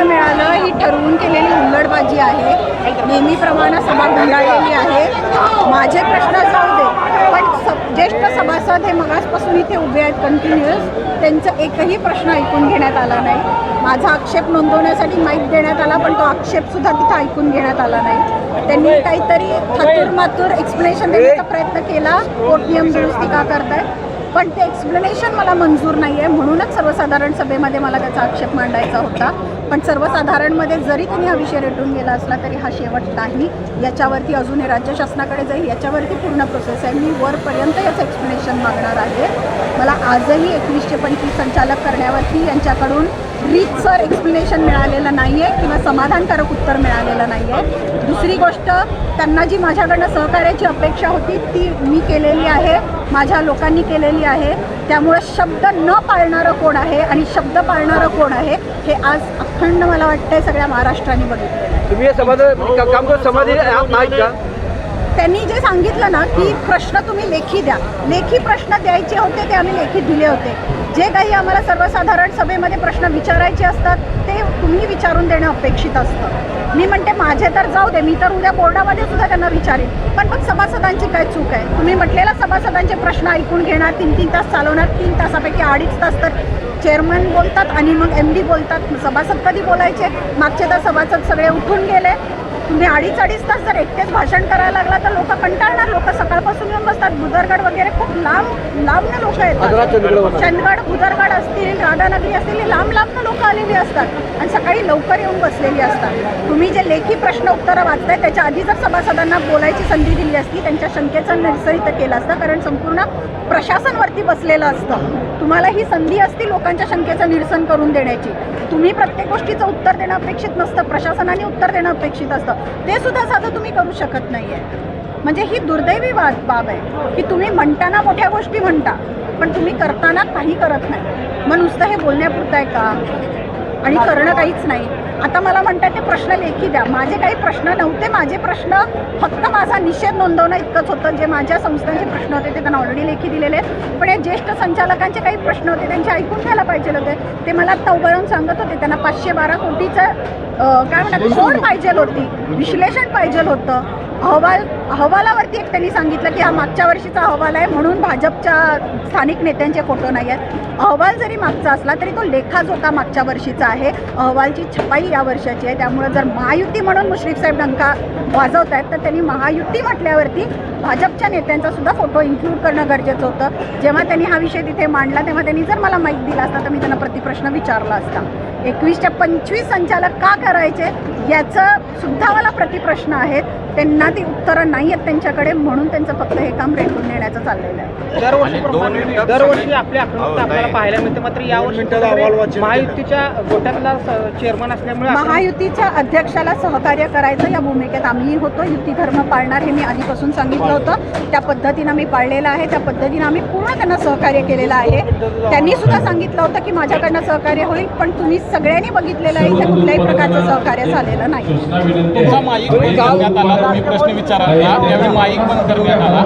मला मिळालं. ही ठरवून केलेली हुल्लडबाजी आहे. नेहमीप्रमाणे सभा गुंडाळलेली आहे. माझे प्रश्न जाऊ दे पण स- ज्येष्ठ सभासद हे मगासपासून इथे उभे आहेत कंटिन्युअस त्यांचा एकही प्रश्न ऐकून घेण्यात आला नाही. माझा आक्षेप नोंदवण्यासाठी माईक देण्यात आला पण तो आक्षेपसुद्धा तिथं ऐकून घेण्यात आला नाही. त्यांनी काहीतरी थातूर मातूर एक्सप्लेनेशन देण्याचा प्रयत्न केला. कोर्ट नियम दुरुस्ती का करताय पण ते एक्सप्लेनेशन मला मंजूर नाही आहे म्हणूनच सर्वसाधारण सभेमध्ये मला त्याचा आक्षेप मांडायचा होता. पण सर्वसाधारणमध्ये जरी त्यांनी हा विषय रेटून गेला असला तरी हा शेवट नाही. याच्यावरती अजून हे राज्य शासनाकडे जाईल याच्यावरती पूर्ण प्रोसेस आहे. मी वरपर्यंत याचं एक्सप्लेनेशन मागणार आहे. मला आजही एकवीसशे पंचवीस संचालक करण्यावरती यांच्याकडून रीतसर एक्सप्लेनेशन मिळालेलं नाही आहे किंवा समाधानकारक उत्तर मिळालेलं नाही आहे दुसरी गोष्ट त्यांना जी माझ्याकडनं सहकार्याची अपेक्षा होती ती मी केलेली आहे माझ्या लोकांनी केलेली आहे. त्यामुळे शब्द न पाळणारं कोण आहे आणि शब्द पाळणारं कोण आहे हे आज अखंड मला वाटतंय सगळ्या महाराष्ट्राने बघितलेलं आहे. तुम्ही समाधान काम समाधी आहात का? त्यांनी जे सांगितलं ना की प्रश्न तुम्ही लेखी द्या. लेखी प्रश्न द्यायचे होते ते आम्ही लेखी दिले होते. जे काही आम्हाला सर्वसाधारण सभेमध्ये प्रश्न विचारायचे असतात ते तुम्ही विचारून देणं अपेक्षित असतं. मी म्हणते माझे तर जाऊ दे मी तर उद्या बोर्डामध्ये सुद्धा त्यांना विचारेन. पण मग सभासदांची काय चूक आहे? तुम्ही म्हटलेला सभासदांचे प्रश्न ऐकून घेणार तीन तीन तास चालवणार तीन तासापैकी अडीच तास तर चेअरमन बोलतात आणि मग एम डी बोलतात. सभासद कधी बोलायचे? मागचे तर सभासद सगळे उठून गेले. तुम्ही अडीच अडीच तास जर एकटेच भाषण करायला लागला तर लोक कंटाळणार लोक सकाळपासून बुदरगड वगैरे खूप लांब लांबनं लोक येतात. चंदगड बुदरगड असतील राधानगरी असतील लांब लांबनं लोक आलेली असतात. आणि सकाळी लवकर येऊन बसलेली असतात. तुम्ही जे लेखी प्रश्न उत्तरं वाचताय त्याच्या आधी जर सभासदांना बोलायची संधी दिली असती त्यांच्या शंकेचं निरसरित केलं असतं कारण संपूर्ण प्रशासनवरती बसलेलं असतं. तुम्हाला ही संधी असती लोकांच्या शंकेचं निरसन करून देण्याची. तुम्ही प्रत्येक गोष्टीचं उत्तर देणं अपेक्षित नसतं प्रशासनाने उत्तर देणं अपेक्षित असतं. ते सुद्धा साधं तुम्ही करू शकत नाही आहे म्हणजे ही दुर्दैवी बाब आहे. की तुम्ही म्हणताना मोठ्या गोष्टी म्हणता पण तुम्ही करताना काही करत नाही. मग नुसतं हे बोलण्यापुरतं आहे का? आणि करणं काहीच नाही. आता मला म्हणतात ते प्रश्न लेखी द्या. माझे काही प्रश्न नव्हते. माझे प्रश्न फक्त माझा निषेध नोंदवणं इतकंच होतं. जे माझ्या संस्थांचे प्रश्न होते ते त्यांना ऑलरेडी लेखी दिलेले आहेत. पण हे ज्येष्ठ संचालकांचे काही प्रश्न होते त्यांचे ऐकून घ्यायला पाहिजे होते. ते मला आत्ता उभं राहून सांगत होते. त्यांना पाचशे बारा कोटीचं काय म्हणतात खोड पाहिजे होती. विश्लेषण पाहिजे होतं. अहवाल अहवालावरती एक त्यांनी सांगितलं की हा मागच्या वर्षीचा अहवाल आहे म्हणून भाजपच्या स्थानिक नेत्यांचे फोटो नाही आहेत. अहवाल जरी मागचा असला तरी तो लेखाच होता मागच्या वर्षीचा आहे. अहवालची छपाई या वर्षाची आहे. त्यामुळे जर महायुती म्हणून मुश्रीफ साहेब डंका वाजवत आहेत तर त्यांनी महायुती म्हटल्यावरती भाजपच्या नेत्यांचा सुद्धा फोटो इन्क्लूड करणं गरजेचं होतं. जेव्हा त्यांनी हा विषय तिथे मांडला तेव्हा त्यांनी जर मला माहीत दिला असता तर मी त्यांना प्रतिप्रश्न विचारला असता. एकवीसच्या पंचवीस संचालक का करायचे याचं सुद्धा मला प्रतिप्रश्न आहेत. त्यांना ती उत्तरं नाही आहेत त्यांच्याकडे म्हणून त्यांचं फक्त हे काम रेटून नेण्याचं चाललेलं आहे. दरवर्षी दरवर्षी आपल्या आक्रमकता आपल्याला पाहायला मिळते. मात्र यावर्षी महायुतीच्या गोट्यातला चेअरमन असल्यामुळे महायुतीच्या अध्यक्षाला सहकार्य करायचं या भूमिकेत आम्हीही होतो. युती धर्म पाळणार हे मी आधीपासून सांगितलं होतं. त्या पद्धतीनं मी पाळलेलं आहे. त्या पद्धतीनं आम्ही पूर्ण त्यांना सहकार्य केलेलं आहे. त्यांनी सुद्धा सांगितलं होतं की माझ्याकडनं सहकार्य होईल पण तुम्ही सगळ्यांनी बघितलेलं आहे इथे कुठल्याही प्रकारचं सहकार्य झालेलं नाही. तुमचा माईक बंद करण्यात आला तुम्ही प्रश्न विचारायला त्यावेळी माईक बंद करण्यात आला.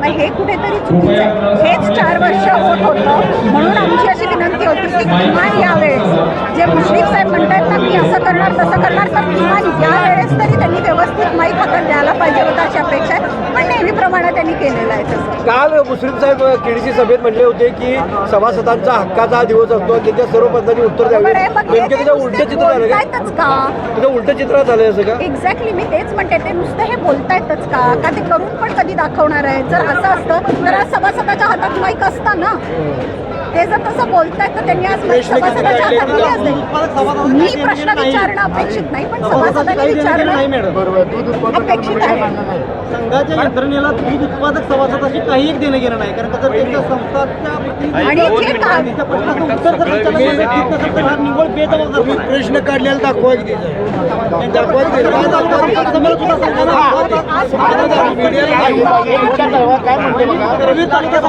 मग हे कुठेतरी चुकीचं आहे. हेच चार वर्ष होत होतं. म्हणून आमची अशी विनंती होती की किमान यावेळेस जे मुश्रीफ साहेब म्हणतात ना मी असं करणार तसं करणार तर किमान यावेळेस तरी त्यांनी व्यवस्थित माहीत हातात द्यायला पाहिजे होतं अशी अपेक्षा आहे. पण नेहमीप्रमाणे त्यांनी केलेलं आहे तसं. काल मुस्लिम साहेब केडीसी सभेत म्हणले होते की सभासदांचा हक्काचा हा दिवस असतो आणि त्याच्या सर्व पद्धतीने उत्तर द्यावे. हे नेमके उलट चित्र झालं का? बोलतायतच का? त्याचं उलट चित्र झालं असं का? एक्झॅक्टली मी तेच म्हणते ते नुसतं हे बोलतायतच का? का ते करून पण कधी दाखवणार आहे? जर असं असतं तर आज सभासदाच्या हातात माईक असता ना. ते जर तसं बोलतायत तर त्यांनी आज सभासदाच्या हातात दिले असते मी प्रश्न विचारणं अपेक्षित नाही पण सभासदांनी विचारणं अपेक्षित आहे संघाच्या यंत्रणेला दूध उत्पादक सभासदाशी काही एक देणं घेणं नाही कारण का जर त्यांच्या संस्थाच्या हा निव्वळ बेजबाबदार प्रश्न काढलेला दाखवा की दाखवा रवी तालुक्यात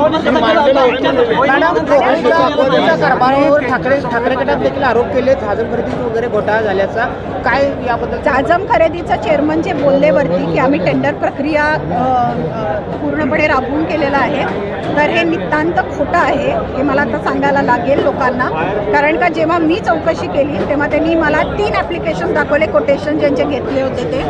मायावतीच्या कारभारावर ठाकरे ठाकरे गटात देखील आरोप केले झाजम खरेदी वगैरे घोटाळा झाल्याचा. काय याबद्दल? जाजम खरेदीचा चेअरमन जे बोलले वरती की आम्ही टेंडर प्रक्रिया पूर्णपणे राबवून केलेलं आहे. तर हे नितांत खोटं आहे हे मला आता सांगायला लागेल लोकांना. कारण का जेव्हा मी चौकशी केली तेव्हा त्यांनी मला तीन ॲप्लिकेशन दाखवले कोटेशन ज्यांचे घेतले होते ते.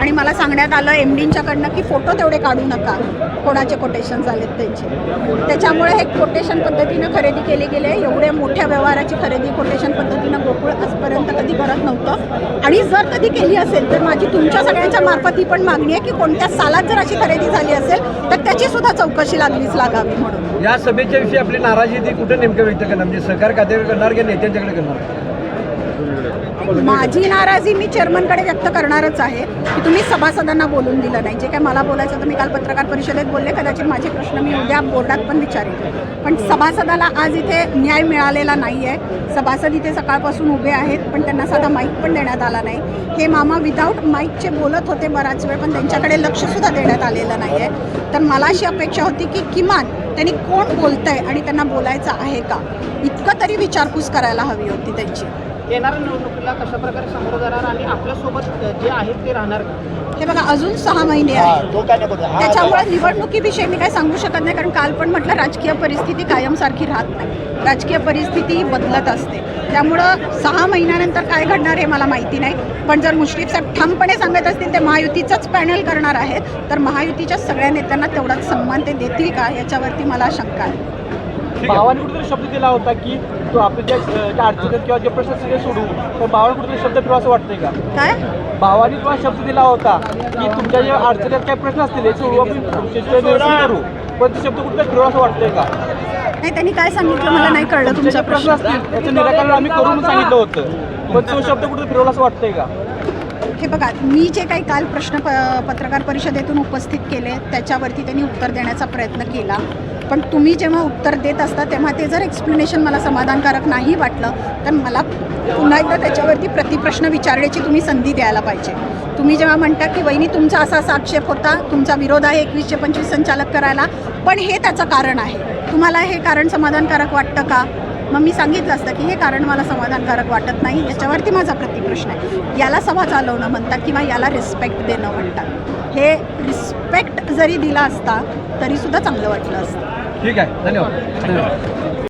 आणि मला सांगण्यात आलं एम डींच्याकडनं की फोटो तेवढे काढू नका. कोणाचे कोटेशन झालेत त्यांचे. त्याच्यामुळे हे कोटेशन पद्धतीनं खरेदी केली गेली आहे. एवढ्या मोठ्या व्यवहाराची खरेदी कोटेशन पद्धतीनं गोकुळ आजपर्यंत कधी करत नव्हतं. आणि जर कधी केली असेल तर माझी तुमच्या सगळ्यांच्या मार्फत ही पण मागणी आहे की कोणत्या सालात जर अशी खरेदी झाली असेल तर त्याची सुद्धा चौकशी लागलीच लागावी म्हणून. या सभेच्या विषयी आपली नाराजी ती कुठे नेमकं व्यक्त करणार? म्हणजे सहकार खात्याकडे करणार की नेत्यांच्याकडे करणार? माझी नाराजी मी चेअरमनकडे व्यक्त करणारच आहे. की तुम्ही सभासदांना बोलून दिलं नाही. जे काय मला बोलायचं तर मी काल पत्रकार परिषदेत बोलले. कदाचित माझे प्रश्न मी उद्या बोर्डात पण विचारेन. पण सभासदाला आज इथे न्याय मिळालेला नाही आहे सभासद इथे सकाळपासून उभे आहेत पण त्यांना साधा माईक पण देण्यात आला नाही. हे मामा विदाऊट माईकचे बोलत होते बराच वेळ पण त्यांच्याकडे लक्षसुद्धा देण्यात आलेलं नाही आहे तर मला अशी अपेक्षा होती की किमान त्यांनी कोण बोलतंय आणि त्यांना बोलायचं आहे का? इतकं तरी विचारपूस करायला हवी होती त्यांची. येणाऱ्या निवडणुकीला कशा प्रकारे समोर जाणार आणि आपल्यासोबत जे आहेत ते राहणार? हे बघा अजून सहा महिने आहेत. त्याच्यामुळे निवडणुकीविषयी मी काय सांगू शकत नाही कारण काल पण म्हटलं राजकीय परिस्थिती कायमसारखी राहत नाही. राजकीय परिस्थिती बदलत असते. त्यामुळं सहा महिन्यानंतर काय घडणार हे मला माहिती नाही. पण जर मुश्रीफ साहेब ठामपणे सांगत असतील ते महायुतीचंच पॅनल करणार आहेत तर महायुतीच्या सगळ्या नेत्यांना तेवढाच सन्मान ते देतील का? याच्यावरती मला शंका आहे. भावाने कुठेतरी शब्द दिला होता की तो आपल्या ज्या ज्या अडचणी किंवा जे प्रश्न असतील ते सोडू तर भावाने कुठेतरी शब्द फिरवा असं वाटतंय का? काय? भावाने तुम्हाला शब्द दिला होता की तुमच्या ज्या अडचणीत काही प्रश्न असतील ते सोडू आपण करू. पण ते शब्द कुठे फिरवा असं वाटतंय का? नाही त्यांनी काय सांगितलं मला नाही कळलं तुमचे तुमचा जे प्रश्न असतील त्याचं निराकरण आम्ही करू म्हणून सांगितलं होतं. पण तो शब्द कुठे फिरवला असं वाटतंय का? हे बघा मी जे काही काल प्रश्न प पत्रकार परिषदेतून उपस्थित केले त्याच्यावरती त्यांनी उत्तर देण्याचा प्रयत्न केला. पण तुम्ही जेव्हा उत्तर देत असता तेव्हा ते जर एक्सप्लेनेशन मला समाधानकारक नाही वाटलं तर मला पुन्हा एकदा त्याच्यावरती प्रतिप्रश्न विचारण्याची तुम्ही संधी द्यायला पाहिजे. तुम्ही जेव्हा म्हणता की वहिनी तुमचा असा असा आक्षेप होता तुमचा विरोध आहे एकवीसशे पंचवीस संचालक करायला पण हे त्याचं कारण आहे. तुम्हाला हे कारण समाधानकारक वाटतं का? मग मी सांगितलं असतं की हे कारण मला समाधानकारक वाटत नाही याच्यावरती माझा प्रतिप्रश्न आहे. याला सभा चालवणं म्हणतात किंवा याला रिस्पेक्ट देणं म्हणतात हे रिस्पेक्ट जरी दिला असता तरीसुद्धा चांगलं वाटलं असतं. ठीक आहे. धन्यवाद. धन्यवाद.